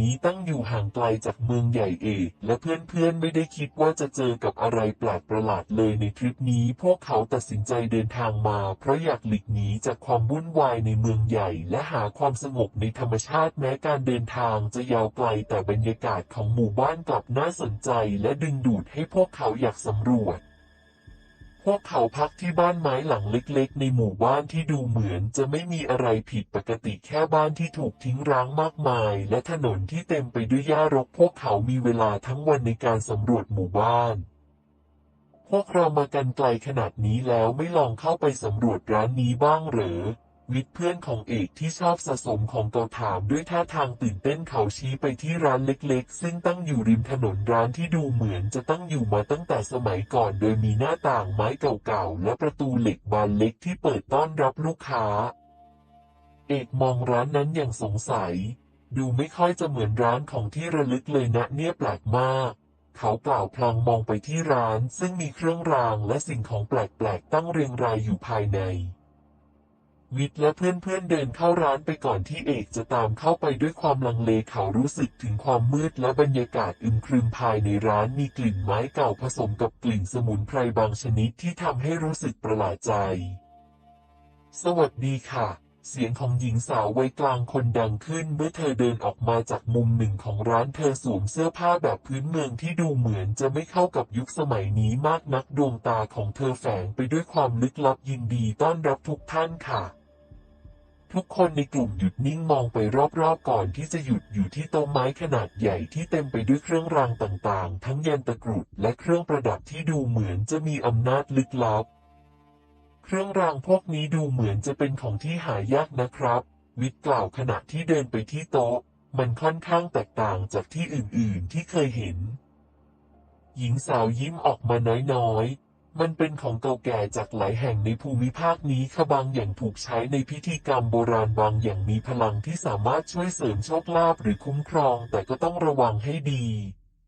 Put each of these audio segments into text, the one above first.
นี้ตั้งอยู่ห่างไกลจากเมืองใหญ่เอกและเพื่อนๆไม่ได้คิดว่าจะเจอกับอะไรแปลกประหลาดเลยในทริปนี้ พวกเขาตัดสินใจเดินทางมา เพราะอยากหลีกหนีจากความวุ่นวายในเมืองใหญ่ และหาความสงบในธรรมชาติแม้การเดินทางจะยาวไกลแต่บรรยากาศของหมู่บ้านกลับน่าสนใจ และดึงดูดให้พวกเขาอยากสำรวจ วกเขาพักที่บ้านไม้หลังเล็กๆ ในหมู่บ้านที่ดูเหมือนจะไม่มีอะไรผิดปกติแค่บ้านที่ถูกทิ้งร้างมากมาย และถนนที่เต็มไปด้วยหญ้ารก พวกเขามีเวลาทั้งวันในการสำรวจหมู่บ้านพวกเรามากันไกลขนาดนี้แล้วไม่ลองเข้าไปสำรวจร้านนี้บ้างหรือ วิทย์เพื่อนของเอกที่ชอบสะสมของเก่าถามด้วยท่าทางตื่นเต้นเขาชี้ไปที่ร้านเล็กๆ ซึ่งตั้งอยู่ริมถนนร้านที่ดูเหมือนจะตั้งอยู่มาตั้งแต่สมัยก่อน โดยมีหน้าต่างไม้เก่าๆ และประตูเหล็กบานเล็กที่เปิดต้อนรับลูกค้า เอกมองร้านนั้นอย่างสงสัย ดูไม่ค่อยจะเหมือนร้านของที่ระลึกเลยนะเนี่ยแปลกมากเขากล่าวพลางมองไปที่ร้าน ซึ่งมีเครื่องรางและสิ่งของแปลกๆ ตั้งเรียงรายอยู่ภายใน วิทย์และเพื่อนๆเดินเข้าร้านไปก่อนที่เอกจะตามเข้าไปด้วยความลังเลเขารู้สึกถึงความมืดและบรรยากาศอึมครึมภายในร้านมีกลิ่นไม้เก่าผสมกับกลิ่นสมุนไพรบางชนิดที่ทำให้รู้สึกประหลาดใจ สวัสดีค่ะ เสียงของหญิงสาววัยกลางคนดังขึ้นเมื่อเธอเดินออกมาจากมุมหนึ่งของร้านเธอสวมเสื้อผ้าแบบพื้นเมืองที่ดูเหมือนจะไม่เข้ากับยุคสมัยนี้มากนักดวงตาของเธอแฝงไปด้วยความลึกลับยินดีต้อนรับทุกท่านค่ะ ทุกคนในกลุ่มหยุดนิ่งมองไปรอบๆก่อนที่จะหยุดอยู่ที่โต๊ะไม้ขนาดใหญ่ที่เต็มไปด้วยเครื่องรางต่างๆ ทั้งยันตะกรุดและเครื่องประดับที่ดูเหมือนจะมีอำนาจลึกลับ เครื่องรางพวกนี้ดูเหมือนจะเป็นของที่หายากนะครับ วิทย์กล่าวขณะที่เดินไปที่โต๊ะ มันค่อนข้างแตกต่างจากที่อื่นๆที่เคยเห็น หญิงสาวยิ้มออกมาน้อยๆ มันเป็นของเก่าแก่จากหลายแห่งในภูมิภาคนี้ค่ะบางอย่างถูกใช้ในพิธีกรรมโบราณบางอย่างมีพลังที่สามารถช่วยเสริมโชคลาภหรือคุ้มครองแต่ก็ต้องระวังให้ดี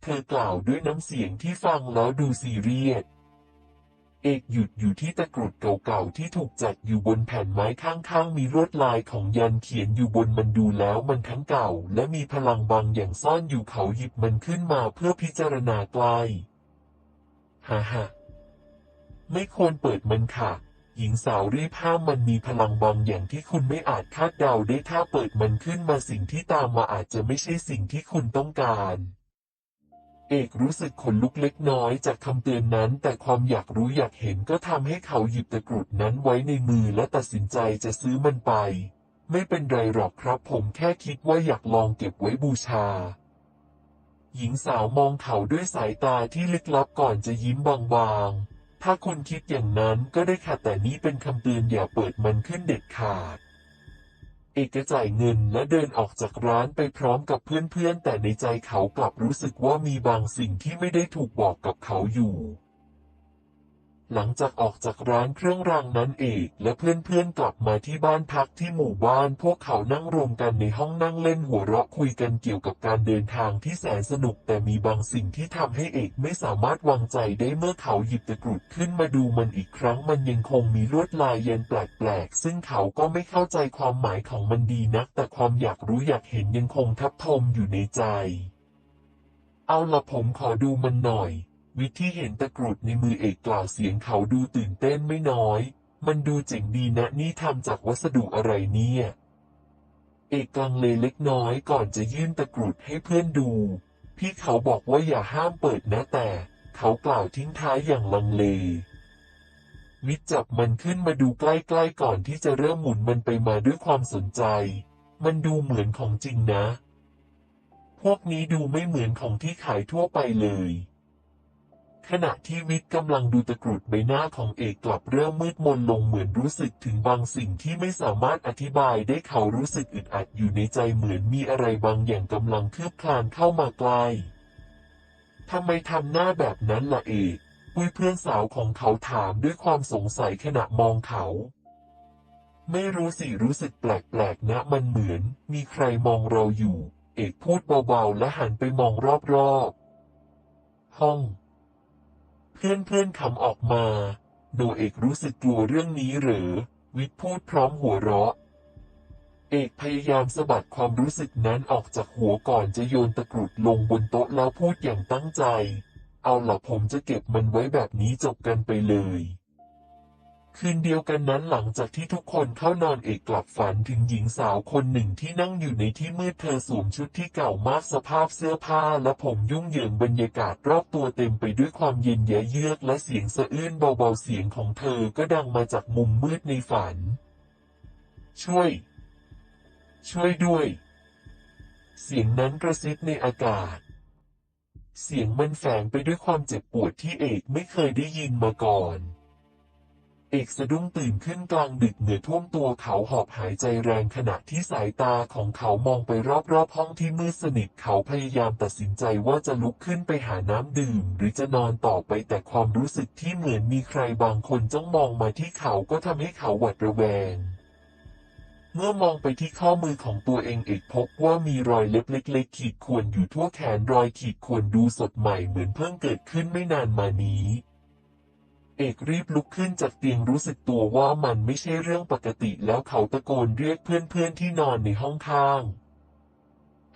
เธอกล่าวด้วยน้ำเสียงที่ฟังแล้วดูซีเรียสเอกหยุดอยู่ที่ตะกรุดเก่าๆที่ถูกจัดอยู่บนแผ่นไม้ข้างๆ มีลวดลายของยันเขียนอยู่บนมันดูแล้วมันทั้งเก่า และมีพลังบางอย่างซ่อนอยู่เขาหยิบมันขึ้นมาเพื่อพิจารณาใกล้ฮ่าฮ่า ไม่ควรเปิดมันค่ะ หญิงสาวรีบห้ามมันมีพลังบางอย่างที่คุณไม่อาจคาดเดาได้ถ้าเปิดมันขึ้นมาสิ่งที่ตามมาอาจจะไม่ใช่สิ่งที่คุณต้องการเอกรู้สึกขนลุกเล็กน้อยจากคำเตือนนั้น แต่ความอยากรู้อยากเห็นก็ทำให้เขาหยิบตะกรุดนั้นไว้ในมือและตัดสินใจจะซื้อมันไป ไม่เป็นไรหรอกครับผมแค่คิดว่าอยากลองเก็บไว้บูชา หญิงสาวมองเขาด้วยสายตาที่ลึกลับก่อนจะยิ้มบางๆ ถ้าคุณคิดอย่างนั้นก็ได้ค่ะแต่นี้เป็นคำเตือนอย่าเปิดมันขึ้นเด็ดขาด เอกจ่ายเงินและเดินออกจากร้านไปพร้อมกับเพื่อนๆ แต่ในใจเขากลับรู้สึกว่ามีบางสิ่งที่ไม่ได้ถูกบอกกับเขาอยู่ หลังจากออกจากร้านเครื่องรางนั้นเอกและเพื่อนๆกลับมาที่บ้านพักที่หมู่บ้าน พวกเขานั่งรวมกันในห้องนั่งเล่นหัวเราะคุยกันเกี่ยวกับการเดินทางที่แสนสนุก แต่มีบางสิ่งที่ทำให้เอกไม่สามารถวางใจได้เมื่อเขาหยิบตะกรุดขึ้นมาดูมันอีกครั้ง มันยังคงมีลวดลายเยันแปลกๆ ซึ่งเขาก็ไม่เข้าใจความหมายของมันดีนัก แต่ความอยากรู้อยากเห็นยังคงทับถมอยู่ในใจ เอาละผมขอดูมันหน่อย วิทที่เห็นตะกรุดในมือเอกกล่าวเสียงเขาดูตื่นเต้นไม่น้อย มันดูเจ๋งดีนะนี่ทำจากวัสดุอะไรเนี่ย เอกกังเลเล็กน้อยก่อนจะยื่นตะกรุดให้เพื่อนดู พี่เขาบอกว่าอย่าห้ามเปิดนะแต่ เขากล่าวทิ้งท้ายอย่างลังเลวิทย์จับมันขึ้นมาดูใกล้ๆก่อนที่จะเริ่มหมุนมันไปมาด้วยความสนใจ มันดูเหมือนของจริงนะ พวกนี้ดูไม่เหมือนของที่ขายทั่วไปเลย ขณะที่วิทย์กำลังดูตะกรุดใบหน้าของเอกกลับเริ่มมืดมนลงเหมือนรู้สึกถึงบางสิ่งที่ไม่สามารถอธิบายได้เขารู้สึกอึดอัดอยู่ในใจเหมือนมีอะไรบางอย่างกำลังคืบคลานเข้ามาใกล้ทำไมทำหน้าแบบนั้นล่ะเอกปุ้ยเพื่อนสาวของเขาถามด้วยความสงสัยขณะมองเขา ไม่รู้สิรู้สึกแปลกๆนะมันเหมือน มีใครมองเราอยู่ เอกพูดเบาๆและหันไปมองรอบๆ ห้อง เพื่อนๆขำออกมา โนเอกรู้สึกกลัวเรื่องนี้หรือ วิทย์พูดพร้อมหัวเราะ เอกพยายามสะบัดความรู้สึกนั้นออกจากหัวก่อนจะโยนตะกรุดลงบนโต๊ะแล้วพูดอย่างตั้งใจ เอาล่ะผมจะเก็บมันไว้แบบนี้จบกันไปเลย คืนเดียวกันนั้นหลังจากที่ทุกคนเข้านอนเอกกลับฝันถึงหญิงสาวคนหนึ่งที่นั่งอยู่ในที่มืดเธอสวมชุดที่เก่ามากสภาพเสื้อผ้าและผมยุ่งเหยิงบรรยากาศรอบตัวเต็มไปด้วยความเย็นแยเยือกและเสียงสะอื้นเบาๆเสียงของเธอก็ดังมาจากมุมมืดในฝัน ช่วย ช่วยด้วย เสียงนั้นกระซิบในอากาศเสียงมันแฝงไปด้วยความเจ็บปวดที่เอกไม่เคยได้ยินมาก่อน เอกสะดุ้งตื่นขึ้นกลางดึกเหงื่อท่วมตัวเขาหอบหายใจแรงขณะที่สายตาของเขามองไปรอบๆห้องที่มืดสนิทเขาพยายามตัดสินใจว่าจะลุกขึ้นไปหาน้ำดื่ม หรือจะนอนต่อไปแต่ความรู้สึกที่เหมือนมีใครบางคนจ้องมองมาที่เขาก็ทำให้เขาหวาดระแวงเมื่อมองไปที่ข้อมือของตัวเองเอกพบว่ามีรอยเล็บเล็กๆขีดข่วนอยู่ทั่วแขนรอยขีดข่วนดูสดใหม่เหมือนเพิ่งเกิดขึ้นไม่นานมานี้ เอกรีบลุกขึ้นจากเตียงรู้สึกตัวว่ามันไม่ใช่เรื่องปกติแล้วเขาตะโกนเรียกเพื่อนๆที่นอนในห้องข้าง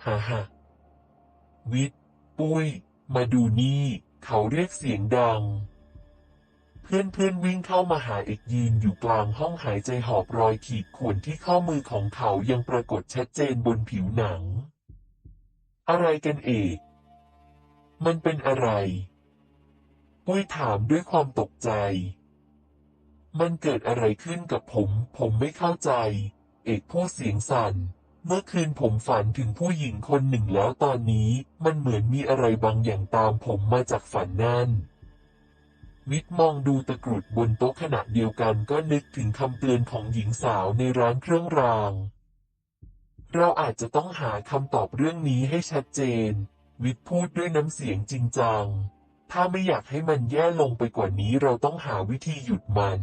ฮ่าฮ่าวิทย์ปุ้ย มาดูนี่ เขาเรียกเสียงดัง เพื่อนๆวิ่งเข้ามาหาเอกยืนอยู่กลางห้องหายใจหอบรอยขีดข่วนที่ข้อมือของเขายังปรากฏชัดเจนบนผิวหนัง อะไรกันเอก มันเป็นอะไร ปุ้ยถามด้วยความตกใจ มันเกิดอะไรขึ้นกับผม ผมไม่เข้าใจ เอกพูดเสียงสั่น เมื่อคืนผมฝันถึงผู้หญิงคนหนึ่งแล้วตอนนี้ มันเหมือนมีอะไรบางอย่างตามผมมาจากฝันนั่นวิทย์มองดูตะกรุดบนโต๊ะขณะเดียวกันก็นึกถึงคำเตือนของหญิงสาวในร้านเครื่องราง เราอาจจะต้องหาคำตอบเรื่องนี้ให้ชัดเจน วิทย์พูดด้วยน้ำเสียงจริงจัง ถ้าไม่อยากให้มันแย่ลงไปกว่านี้เราต้องหาวิธีหยุดมัน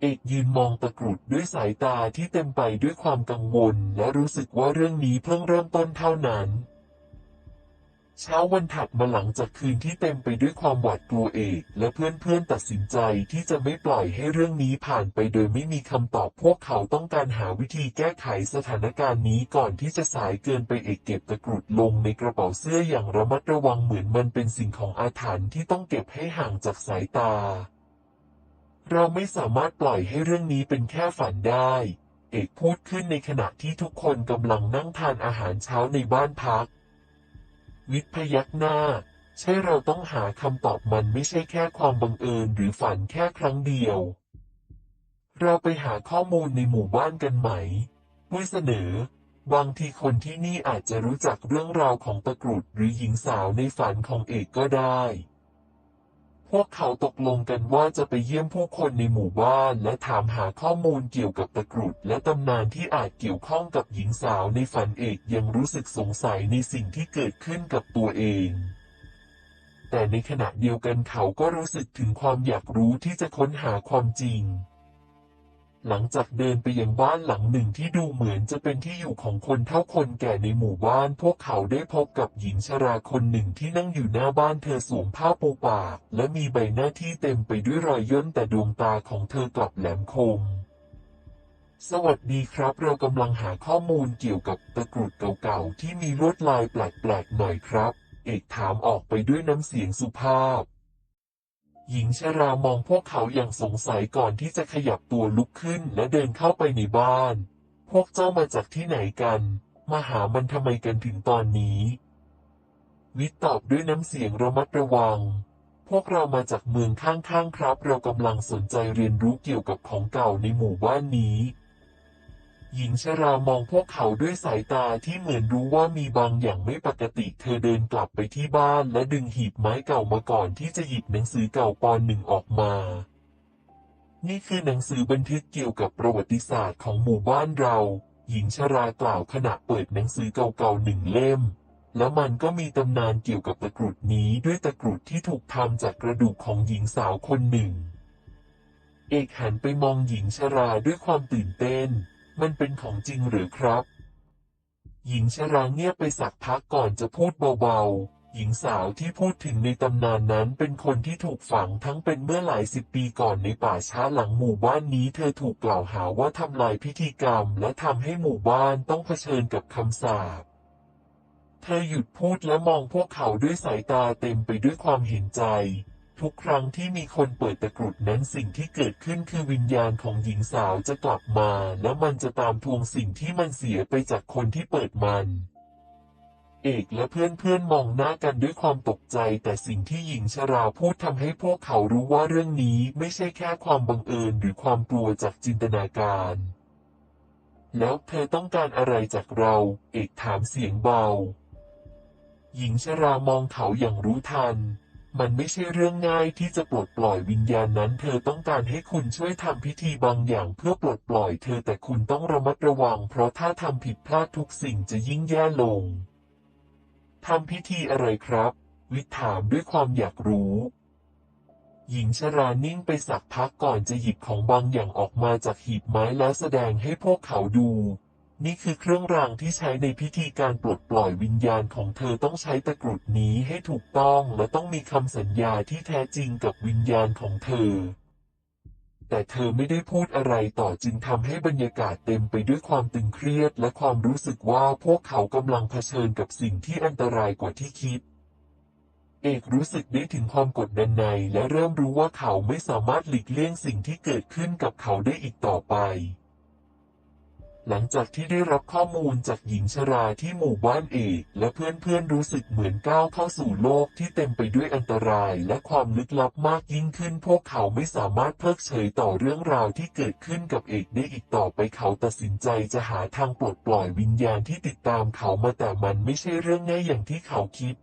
เอกยืนมองตะกรุดด้วยสายตาที่เต็มไปด้วยความกังวล และรู้สึกว่าเรื่องนี้เพิ่งเริ่มต้นเท่านั้น เช้าวันถัดมาหลังจากคืนที่เต็มไปด้วยความหวาดกลัวเอกและเพื่อนๆตัดสินใจที่จะไม่ปล่อยให้เรื่องนี้ผ่านไปโดยไม่มีคำตอบพวกเขาต้องการหาวิธีแก้ไขสถานการณ์นี้ก่อนที่จะสายเกินไปเอกเก็บตะกรุดลงในกระเป๋าเสื้ออย่างระมัดระวังเหมือนมันเป็นสิ่งของอาถรรพ์ที่ต้องเก็บให้ห่างจากสายตา เราไม่สามารถปล่อยให้เรื่องนี้เป็นแค่ฝันได้ เอกพูดขึ้นในขณะที่ทุกคนกำลังนั่งทานอาหารเช้าในบ้านพัก วิทย์พยักหน้า ใช่เราต้องหาคำตอบมันไม่ใช่แค่ความบังเอิญหรือฝันแค่ครั้งเดียว เราไปหาข้อมูลในหมู่บ้านกันไหมปุ้ยเสนอ บางทีคนที่นี่อาจจะรู้จักเรื่องราวของตะกรุดหรือหญิงสาวในฝันของเอกก็ได้ พวกเขาตกลงกันว่าจะไปเยี่ยมผู้คนในหมู่บ้าน และถามหาข้อมูลเกี่ยวกับตะกรุด และตำนานที่อาจเกี่ยวข้องกับหญิงสาวในฝันเอกยังรู้สึกสงสัยในสิ่งที่เกิดขึ้นกับตัวเอง แต่ในขณะเดียวกันเขาก็รู้สึกถึงความอยากรู้ที่จะค้นหาความจริง หลังจากเดินไปยังบ้านหลังหนึ่งที่ดูเหมือนจะเป็นที่อยู่ของคนเท่าคนแก่ในหมู่บ้าน พวกเขาได้พบกับหญิงชราคนหนึ่งที่นั่งอยู่หน้าบ้านเธอสวมผ้าปูปาก และมีใบหน้าที่เต็มไปด้วยรอยย่นแต่ดวงตาของเธอกลับแหลมคมสวัสดีครับ เรากำลังหาข้อมูลเกี่ยวกับตะกรุดเก่าๆ ที่มีลวดลายแปลกๆ หน่อยครับ เอกถามออกไปด้วยน้ำเสียงสุภาพ หญิงชรามองพวกเขาอย่างสงสัยก่อนที่จะขยับตัวลุกขึ้นและเดินเข้าไปในบ้าน พวกเจ้ามาจากที่ไหนกัน มาหามันทำไมกันถึงตอนนี้ วิทตอบด้วยน้ำเสียงระมัดระวัง พวกเรามาจากเมืองข้างๆครับ เรากำลังสนใจเรียนรู้เกี่ยวกับของเก่าในหมู่บ้านนี้ หญิงชรามองพวกเขาด้วยสายตาที่เหมือนรู้ว่ามีบางอย่างไม่ปกติ เธอเดินกลับไปที่บ้านและดึงหีบไม้เก่ามาก่อนที่จะหยิบหนังสือเก่าปอนหนึ่งออกมา นี่คือหนังสือบันทึกเกี่ยวกับประวัติศาสตร์ของหมู่บ้านเรา หญิงชรากล่าวขณะเปิดหนังสือเก่าๆหนึ่งเล่ม แล้วมันก็มีตำนานเกี่ยวกับตะกรุดนี้ด้วยตะกรุดที่ถูกทำจากกระดูกของหญิงสาวคนหนึ่ง เอกหันไปมองหญิงชราด้วยความตื่นเต้น มันเป็นของจริงหรือครับ หญิงชราเงียบไปสักพักก่อนจะพูดเบาๆ หญิงสาวที่พูดถึงในตำนานนั้นเป็นคนที่ถูกฝังทั้งเป็นเมื่อหลายสิบปีก่อนในป่าช้าหลังหมู่บ้านนี้ เธอถูกกล่าวหาว่าทำลายพิธีกรรม และทำให้หมู่บ้านต้องเผชิญกับคำสาปเธอหยุดพูดและมองพวกเขาด้วยสายตาเต็มไปด้วยความเห็นใจ ทุกครั้งที่มีคนเปิดตะกรุดนั้นสิ่งที่เกิดขึ้นคือวิญญาณของหญิงสาวจะกลับมา และมันจะตามทวงสิ่งที่มันเสียไปจากคนที่เปิดมัน เอกและเพื่อนๆมองหน้ากันด้วยความตกใจ แต่สิ่งที่หญิงชราพูดทำให้พวกเขารู้ว่าเรื่องนี้ไม่ใช่แค่ความบังเอิญหรือความกลัวจากจินตนาการ แล้วเธอต้องการอะไรจากเรา เอกถามเสียงเบา หญิงชรามองเขาอย่างรู้ทัน มันไม่ใช่เรื่องง่ายที่จะปลดปล่อยวิญญาณนั้น เธอต้องการให้คุณช่วยทำพิธีบางอย่างเพื่อปลดปล่อยเธอแต่คุณต้องระมัดระวัง เพราะถ้าทำผิดพลาดทุกสิ่งจะยิ่งแย่ลงทำพิธีอะไรครับ วิทถามด้วยความอยากรู้ หญิงชรานิ่งไปสักพักก่อนจะหยิบของบางอย่างออกมาจากหีบไม้แล้วแสดงให้พวกเขาดู นี่คือเครื่องรางที่ใช้ในพิธีการปลดปล่อยวิญญาณของเธอต้องใช้ตะกรุดนี้ให้ถูกต้องและต้องมีคำสัญญาที่แท้จริงกับวิญญาณของเธอ แต่เธอไม่ได้พูดอะไรต่อจึงทำให้บรรยากาศเต็มไปด้วยความตึงเครียดและความรู้สึกว่าพวกเขากำลังเผชิญกับสิ่งที่อันตรายกว่าที่คิดเอกรู้สึกได้ถึงความกดดันใน และเริ่มรู้ว่าเขาไม่สามารถหลีกเลี่ยงสิ่งที่เกิดขึ้นกับเขาได้อีกต่อไป หลังจากที่ได้รับข้อมูลจากหญิงชราที่หมู่บ้านเอกและเพื่อนๆรู้สึกเหมือนก้าวเข้าสู่โลกที่เต็มไปด้วยอันตรายและความลึกลับมากยิ่งขึ้น พวกเขาไม่สามารถเพิกเฉยต่อเรื่องราวที่เกิดขึ้นกับเอกได้อีกต่อไปเขาตัดสินใจจะหาทางปลดปล่อยวิญญาณที่ติดตามเขามาแต่มันไม่ใช่เรื่องง่ายอย่างที่เขาคิด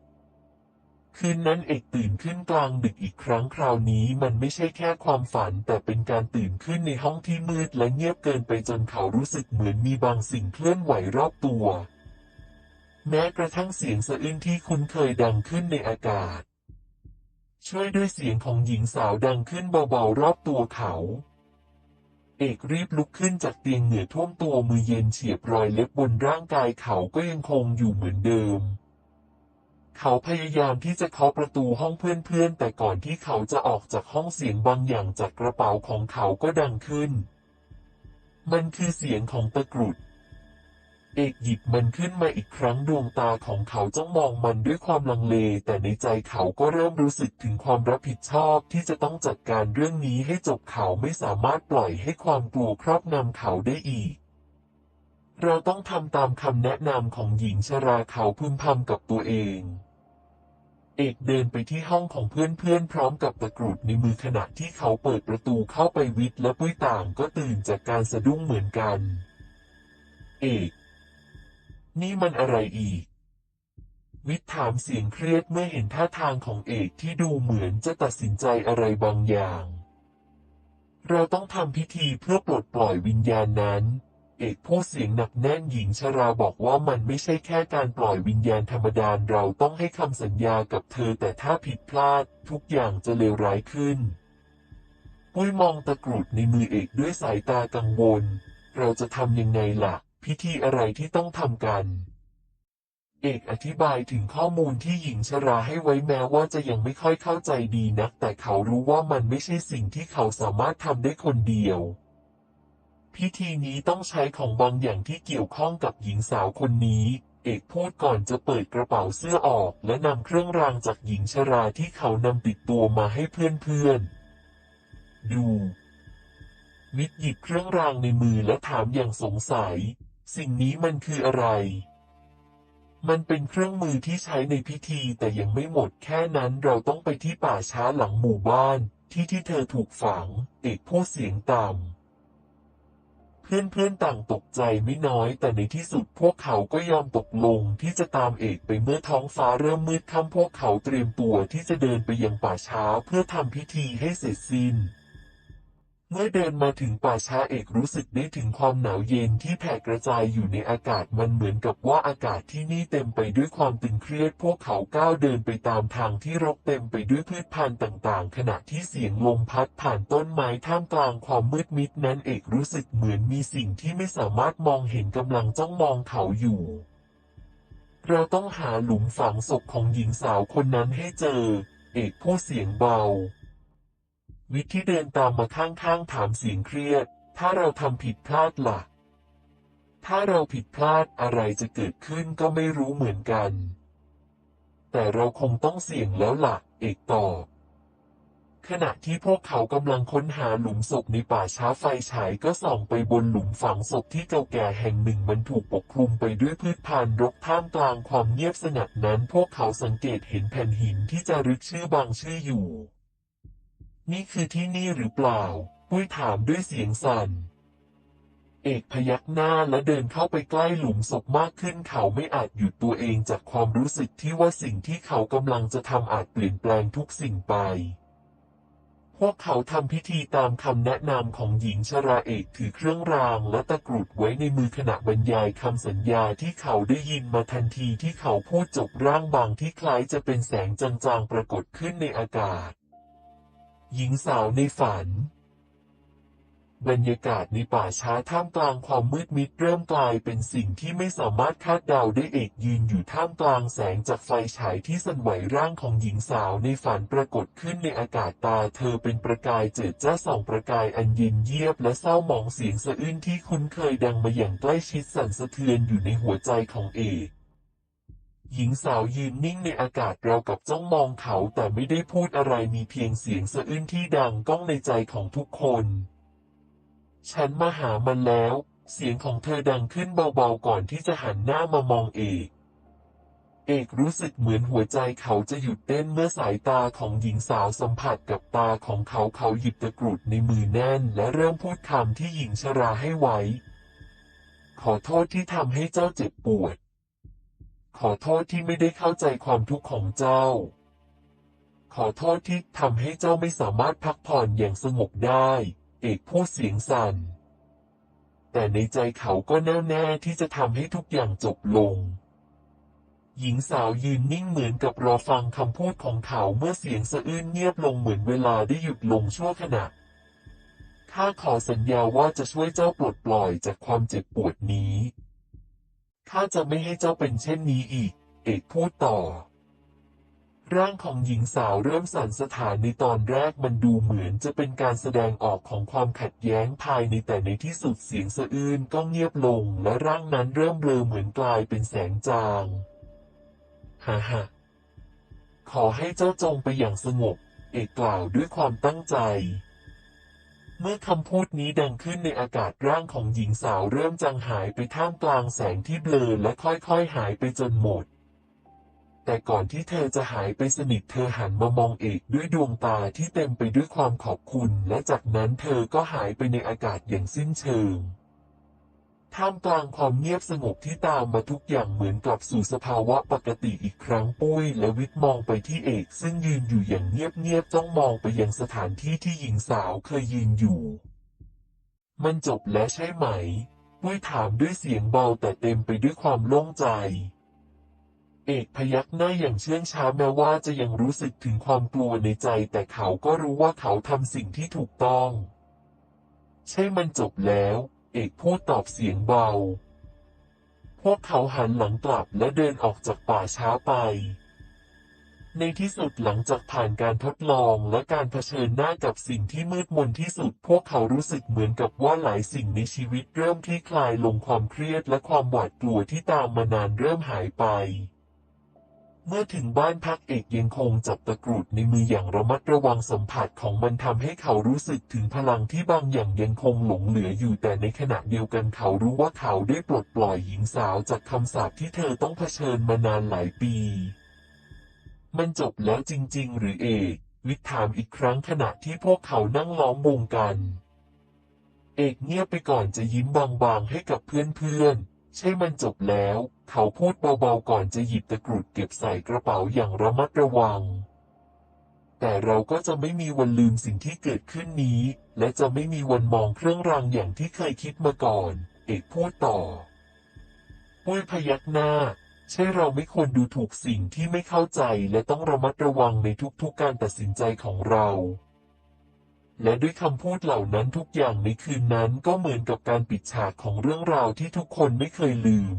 คืนนั้นเอกตื่นขึ้นกลางดึกอีกครั้งคราวนี้มันไม่ใช่แค่ความฝัน แต่เป็นการตื่นขึ้นในห้องที่มืดและเงียบเกินไปจนเขารู้สึกเหมือนมีบางสิ่งเคลื่อนไหวรอบตัว แม้กระทั่งเสียงสะอื้นที่คุ้นเคยดังขึ้นในอากาศ ช่วยด้วยเสียงของหญิงสาวดังขึ้นเบาๆรอบตัวเขา เอกรีบลุกขึ้นจากเตียงเหงื่อท่วมตัวมือเย็นเฉียบรอยเล็บบนร่างกายเขาก็ยังคงอยู่เหมือนเดิม เขาพยายามที่จะเคาะประตูห้องเพื่อนๆ แต่ก่อนที่เขาจะออกจากห้องเสียงบางอย่างจากกระเป๋าของเขาก็ดังขึ้น มันคือเสียงของตะกรุด เอกหยิบมันขึ้นมาอีกครั้งดวงตาของเขาจ้องมองมันด้วยความลังเล แต่ในใจเขาก็เริ่มรู้สึกถึงความรับผิดชอบที่จะต้องจัดการเรื่องนี้ให้จบเขาไม่สามารถปล่อยให้ความกลัวครอบงำเขาได้อีกเราต้องทำตามคำแนะนำของหญิงชราเขาพึมพำกับตัวเอง เอกเดินไปที่ห้องของเพื่อนๆ พร้อมกับตะกรุดในมือขณะที่เขาเปิดประตูเข้าไปวิทย์และปุ้ยต่างก็ตื่นจากการสะดุ้งเหมือนกัน เอก นี่มันอะไรอีก วิทย์ถามเสียงเครียดเมื่อเห็นท่าทางของเอกที่ดูเหมือนจะตัดสินใจอะไรบางอย่าง เราต้องทำพิธีเพื่อปลดปล่อยวิญญาณนั้น เอกพูดเสียงหนักแน่นหญิงชราบอกว่ามันไม่ใช่แค่การปล่อยวิญญาณธรรมดาเราต้องให้คำสัญญากับเธอแต่ถ้าผิดพลาด ทุกอย่างจะเลวร้ายขึ้นปุ้ยมองตะกรุดในมือเอกด้วยสายตากังวล เราจะทำยังไงล่ะ พิธีอะไรที่ต้องทำกัน เอกอธิบายถึงข้อมูลที่หญิงชราให้ไว้แม้ว่าจะยังไม่ค่อยเข้าใจดีนัก แต่เขารู้ว่ามันไม่ใช่สิ่งที่เขาสามารถทำได้คนเดียว พิธีนี้ต้องใช้ของบางอย่างที่เกี่ยวข้องกับหญิงสาวคนนี้ เอกพูดก่อนจะเปิดกระเป๋าเสื้อออก และนำเครื่องรางจากหญิงชราที่เขานำติดตัวมาให้เพื่อนๆ ดูวิทย์หยิบเครื่องรางในมือและถามอย่างสงสัย สิ่งนี้มันคืออะไร มันเป็นเครื่องมือที่ใช้ในพิธีแต่ยังไม่หมดแค่นั้นเราต้องไปที่ป่าช้าหลังหมู่บ้าน ที่ที่เธอถูกฝัง เอกพูดเสียงต่ำ เพื่อนๆต่างตกใจไม่น้อย แต่ในที่สุดพวกเขาก็ยอมตกลงที่จะตามเอกไปเมื่อท้องฟ้าเริ่มมืดค่ำพวกเขาเตรียมตัวที่จะเดินไปยังป่าช้าเพื่อทำพิธีให้เสร็จสิ้น เมื่อเดินมาถึงป่าช้าเอกรู้สึกได้ถึงความหนาวเย็นที่แผ่กระจายอยู่ในอากาศมันเหมือนกับว่าอากาศที่นี่เต็มไปด้วยความตึงเครียด พวกเขาก้าวเดินไปตามทางที่รกเต็มไปด้วยพืชพันธุ์ต่างๆ ขณะที่เสียงลมพัดผ่านต้นไม้ท่ามกลางความมืดมิดนั้นเอกรู้สึกเหมือนมีสิ่งที่ไม่สามารถมองเห็นกำลังจ้องมองเขาอยู่ เราต้องหาหลุมฝังศพของหญิงสาวคนนั้นให้เจอ เอกพูดเสียงเบา วิทย์ที่เดินตามมาข้างๆถามเสียงเครียด ถ้าเราทำผิดพลาดล่ะ ถ้าเราผิดพลาดอะไรจะเกิดขึ้นก็ไม่รู้เหมือนกัน แต่เราคงต้องเสี่ยงแล้วล่ะ เอกตอบขณะที่พวกเขากำลังค้นหาหลุมศพในป่าช้าไฟฉายก็ส่องไปบนหลุมฝังศพที่เก่าแก่แห่งหนึ่งมันถูกปกคลุมไปด้วยพืชพันธุ์รกท่ามกลางความเงียบสงัดนั้น พวกเขาสังเกตเห็นแผ่นหินที่จะรึกชื่อบางชื่ออยู่ นี่คือที่นี่หรือเปล่า ปุ้ยถามด้วยเสียงสั่น เอกพยักหน้าและเดินเข้าไปใกล้หลุมศพมากขึ้นเขาไม่อาจหยุดตัวเองจากความรู้สึกที่ว่าสิ่งที่เขากำลังจะทำอาจเปลี่ยนแปลงทุกสิ่งไปพวกเขาทำพิธีตามคำแนะนำของหญิงชราเอกถือเครื่องรางและตะกรุดไว้ในมือขณะบรรยายคำสัญญาที่เขาได้ยินมาทันทีที่เขาพูดจบร่างบางที่คล้ายจะเป็นแสงจางๆปรากฏขึ้นในอากาศ หญิงสาวในฝัน บรรยากาศในป่าช้าท่ามกลางความมืดมิดเริ่มกลายเป็นสิ่งที่ไม่สามารถคาดเดาได้เอกยืนอยู่ท่ามกลางแสงจากไฟฉายที่สั่นไหวร่างของหญิงสาวในฝันปรากฏขึ้นในอากาศตาเธอเป็นประกายเจิดจ้าส่องประกายอันเย็นเยียบและเศร้าหมองเสียงสะอื้นที่คุ้นเคยดังมาอย่างใกล้ชิดสั่นสะเทือนอยู่ในหัวใจของเอก หญิงสาวยืนนิ่งในอากาศเราวกับจ้องมองเขาแต่ไม่ได้พูดอะไรมีเพียงเสียงสะอื้นที่ดังก้องในใจของทุกคน ฉันมาหามันแล้ว เสียงของเธอดังขึ้นเบาๆก่อนที่จะหันหน้ามามองเอกเอกรู้สึกเหมือนหัวใจเขาจะหยุดเต้นเมื่อสายตาของหญิงสาวสัมผัสกับตาของเขาเขาหยิบตะกรุดในมือแน่น และเริ่มพูดคำที่หญิงชราให้ไว้ ขอโทษที่ทำให้เจ้าเจ็บปวด ขอโทษที่ไม่ได้เข้าใจความทุกข์ของเจ้า ขอโทษที่ทำให้เจ้าไม่สามารถพักผ่อนอย่างสงบได้ เอกพูดเสียงสั่น แต่ในใจเขาก็แน่วแน่ที่จะทำให้ทุกอย่างจบลง หญิงสาวยืนนิ่งเหมือนกับรอฟังคำพูดของเขาเมื่อเสียงสะอื้นเงียบลงเหมือนเวลาได้หยุดลงชั่วขณะข้าขอสัญญาว่าจะช่วยเจ้าปลดปล่อยจากความเจ็บปวดนี้ ข้าจะไม่ให้เจ้าเป็นเช่นนี้อีก เอกพูดต่อ ร่างของหญิงสาวเริ่มสั่นสถานในตอนแรกมันดูเหมือนจะเป็นการแสดงออกของความขัดแย้งภายในแต่ในที่สุดเสียงสะอื้นก็เงียบลงและร่างนั้นเริ่มเบลอเหมือนกลายเป็นแสงจางฮ่าฮ่าขอให้เจ้าจงไปอย่างสงบ เอกกล่าวด้วยความตั้งใจ เมื่อคำพูดนี้ดังขึ้นในอากาศร่างของหญิงสาวเริ่มจางหายไปท่ามกลางแสงที่เบลอและค่อยๆหายไปจนหมด แต่ก่อนที่เธอจะหายไปสนิทเธอหันมามองเอกด้วยดวงตาที่เต็มไปด้วยความขอบคุณ และจากนั้นเธอก็หายไปในอากาศอย่างสิ้นเชิง ท่ามกลางความเงียบสงบที่ตามมาทุกอย่างเหมือนกลับสู่สภาวะปกติอีกครั้งปุ้ยและวิทย์มองไปที่เอก ซึ่งยืนอยู่อย่างเงียบๆจ้องมองไปยังสถานที่ที่หญิงสาวเคยยืนอยู่ มันจบแล้วใช่ไหมปุ้ยถามด้วยเสียงเบาแต่เต็มไปด้วยความโล่งใจ เอกพยักหน้าอย่างเชื่องช้าแม้ว่าจะยังรู้สึกถึงความกลัวในใจ แต่เขาก็รู้ว่าเขาทำสิ่งที่ถูกต้อง ใช่มันจบแล้ว เอกพูดตอบเสียงเบา พวกเขาหันหลังกลับและเดินออกจากป่าช้าไป ในที่สุดหลังจากผ่านการทดลองและการเผชิญหน้ากับสิ่งที่มืดมนที่สุด พวกเขารู้สึกเหมือนกับว่าหลายสิ่งในชีวิตเริ่มคลี่คลายลงความเครียดและความหวาดกลัวที่ตามมานานเริ่มหายไป เมื่อถึงบ้านพักเอกยังคงจับตะกรุดในมืออย่างระมัดระวังสัมผัสของมันทำให้เขารู้สึกถึงพลังที่บางอย่างยังคงหลงเหลืออยู่แต่ในขณะเดียวกันเขารู้ว่าเขาได้ปลดปล่อยหญิงสาวจากคำสาปที่เธอต้องเผชิญมานานหลายปี มันจบแล้วจริง ๆ หรือเอกวิทถามอีกครั้งขณะที่พวกเขานั่งล้อมวงกัน เอกเงียบไปก่อนจะยิ้มบางๆให้กับเพื่อนๆ ใช่มันจบแล้ว เขาพูดเบาๆก่อนจะหยิบตะกรุดเก็บใส่กระเป๋าอย่างระมัดระวัง แต่เราก็จะไม่มีวันลืมสิ่งที่เกิดขึ้นนี้ และจะไม่มีวันมองเครื่องรางอย่างที่เคยคิดมาก่อน เอกพูดต่อปุ้ยพยักหน้า ใช่เราไม่ควรดูถูกสิ่งที่ไม่เข้าใจและต้องระมัดระวังในทุกๆการตัดสินใจของเรา และด้วยคำพูดเหล่านั้นทุกอย่างในคืนนั้นก็เหมือนกับการปิดฉากของเรื่องราวที่ทุกคนไม่เคยลืม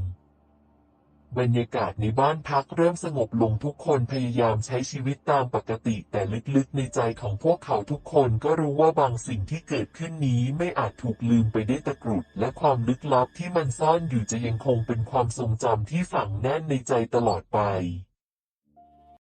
บรรยากาศในบ้านพักเริ่มสงบลงทุกคนพยายามใช้ชีวิตตามปกติ แต่ลึกๆในใจของพวกเขาทุกคนก็รู้ว่าบางสิ่งที่เกิดขึ้นนี้ไม่อาจถูกลืมไปได้ตะกรุด และความลึกลับที่มันซ่อนอยู่จะยังคงเป็นความทรงจำที่ฝังแน่นในใจตลอดไป